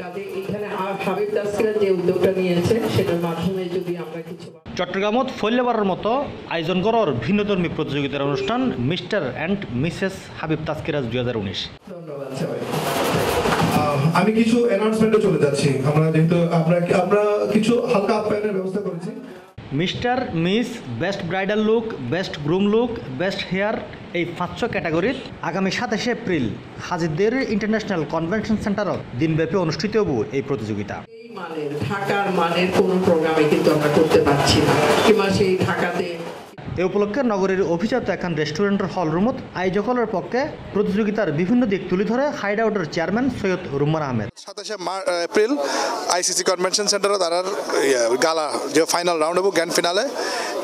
কাজে এইখানে হাবিব তাসকিরা যে উদ্যোগটা নিয়েছে সেটার মাধ্যমে যদি আমরা কিছু চট্টগ্রামত ফল্যবারের মতো আয়োজন করার ভিন্নধর্মী প্রতিযোগিতার অনুষ্ঠান mister and missus Habib Taskiraj দুই হাজার উনিশ। ধন্যবাদ আমি কিছু অ্যানাউন্সমেন্টে চলে যাচ্ছি। আমরা যেহেতু আপনার আমরা mister, miss, best bridal look, best groom look, best hair, এই পাঁচশো ক্যাটাগরিত আগামী সাতাশে এপ্রিল হাজিদের ইন্টারন্যাশনাল কনভেনশন সেন্টারও দিনব্যাপী অনুষ্ঠিত হব এই প্রতিযোগিতা। ঢাকার মানের কোনো প্রোগ্রামে উপলক্ষে নগরীর অভিজাত এখন রেস্টুরেন্টের হল রুমত আয়োজকলের পক্ষে প্রতিযোগিতার বিভিন্ন দিক তুলে ধরে হাইড আউটের চেয়ারম্যান সৈয়দ রুম্মান আহমেদ। সাতাশে এপ্রিল আইসিসি কনভেনশন সেন্টারে তার গালা, যে ফাইনাল রাউন্ড হব গ্র্যান্ড ফিনালে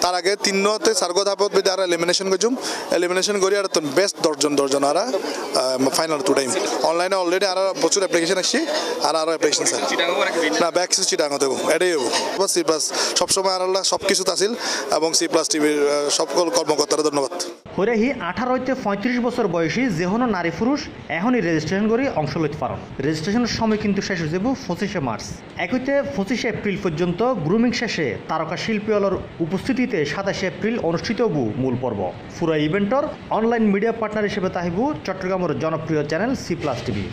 তার আগে তিনতে সার্গত হাপত বিদে আর এলিমিনেশন করছুম এলিমিনেশন করি আর বেস্ট দশজন দশজন আর ফাইনাল টু টাইম অনলাইনে অলরেডি আর প্রচুর অ্যাপ্লিকেশন আসছি, আর আরও অ্যাপ্লিকেশন না ব্যাক সি চিটাঙ্গ দেবো, এটাই হব। সি প্লাস সবসময় আর সব কিছু আসিল, এবং সি প্লাস টিভির সকল কর্মকর্তারা ধন্যবাদ। হইরাহি আঠারো হইতে পঁয়ত্রিশ বছর বয়সী যে কোনো নারী পুরুষ এখনই রেজিস্ট্রেশন করি অংশ লইতে পারেন। রেজিস্ট্রেশনের সময় কিন্তু শেষ হয়ে যাব পঁচিশে মার্চ। একইতে পঁচিশে এপ্রিল পর্যন্ত গ্রুমিং শেষে তারকা শিল্পী অলর উপস্থিতিতে সাতাশে এপ্রিল অনুষ্ঠিত হব মূল পর্ব। পুরো ইভেন্টর অনলাইন মিডিয়া পার্টনার হিসেবে তাহিব, চট্টগ্রামের জনপ্রিয় channel C plus TV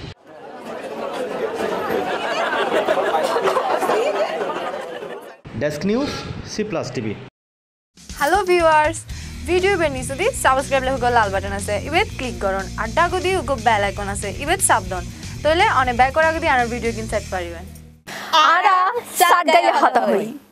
desk news C plus TV hello' viewers video বেনি যদি সাবস্ক্রাইব লেখক লাল বাটন আছে, ইবেত ক্লিক কৰণ আড্ডা দিয়ে উগো বেল আইকন আছে ইভেদ সাবধান তইলে অনেক বেল করার গদি আনৰ ভিডিঅ' কিন চাইট পারিবেন। আরা সাত গাইলে হতা হই।